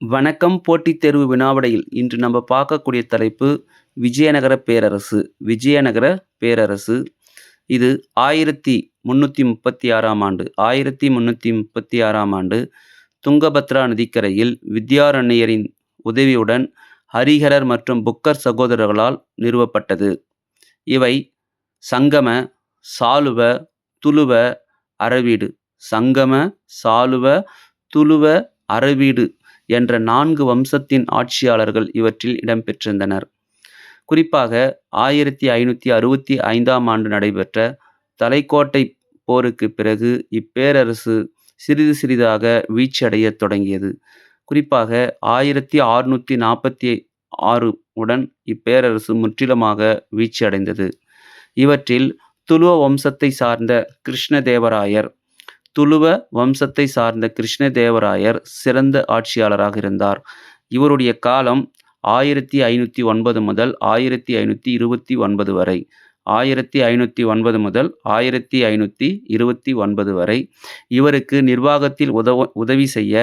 வணக்கம் போட்டித் தேர்வு வினாவிடையில் இன்று நம்ம பார்க்கக்கூடிய தலைப்பு விஜயநகர பேரரசு விஜயநகர பேரரசு. இது ஆயிரத்தி முந்நூற்றி முப்பத்தி ஆறாம் ஆண்டு ஆயிரத்தி முந்நூற்றி முப்பத்தி ஆறாம் ஆண்டு துங்கபத்ரா நதிக்கரையில் வித்யாரண்யரின் உதவியுடன் ஹரிஹரர் மற்றும் புக்கர் சகோதரர்களால் நிறுவப்பட்டது. இவை சங்கம சாலுவ துளுவ அறவீடு. சங்கம சாலுவ துளுவ அறவீடு என்ற நான்கு வம்சத்தின் ஆட்சியாளர்கள் இவற்றில் இடம்பெற்றிருந்தனர். குறிப்பாக ஆயிரத்தி ஐநூற்றி அறுபத்தி ஐந்தாம் ஆண்டு நடைபெற்ற தலைக்கோட்டை போருக்கு பிறகு இப்பேரரசு சிறிது சிறிதாக வீழ்ச்சியடைய தொடங்கியது. குறிப்பாக ஆயிரத்தி அறுநூற்றி நாற்பத்தி ஆறு உடன் இப்பேரரசு முற்றிலுமாக வீழ்ச்சியடைந்தது. இவற்றில் துளுவ வம்சத்தை சார்ந்த கிருஷ்ணதேவராயர் துளுவ வம்சத்தை சார்ந்த கிருஷ்ணதேவராயர் சிறந்த ஆட்சியாளராக இருந்தார். இவருடைய காலம் ஆயிரத்தி ஐநூற்றி ஒன்பது முதல் ஆயிரத்தி ஐநூற்றி இருபத்தி ஒன்பது வரை. ஆயிரத்தி ஐநூற்றி ஒன்பது முதல் ஆயிரத்தி ஐநூற்றி இருபத்தி ஒன்பது வரை. இவருக்கு நிர்வாகத்தில் உதவ உதவி செய்ய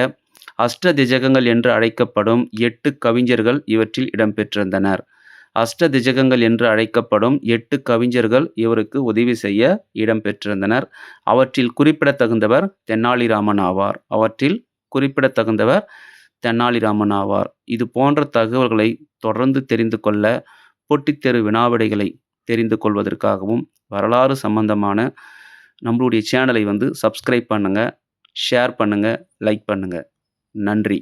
அஷ்டதிஜகங்கள் என்று அழைக்கப்படும் எட்டு கவிஞர்கள் இவற்றில் இடம்பெற்றிருந்தனர். அஷ்டதிஜகங்கள் என்று அழைக்கப்படும் எட்டு கவிஞர்கள் இவருக்கு உதவி செய்ய இடம்பெற்றிருந்தனர் அவற்றில் குறிப்பிடத்தகுந்தவர் தென்னாலிராமன் ஆவார். அவற்றில் குறிப்பிடத்தகுந்தவர் தென்னாலிராமன் ஆவார். இது போன்ற தகவல்களை தொடர்ந்து தெரிந்து கொள்ள போட்டித்தெரு வினாவிடைகளை தெரிந்து கொள்வதற்காகவும் வரலாறு சம்பந்தமான நம்மளுடைய சேனலை வந்து சப்ஸ்கிரைப் பண்ணுங்கள் ஷேர் பண்ணுங்கள் லைக் பண்ணுங்கள் நன்றி.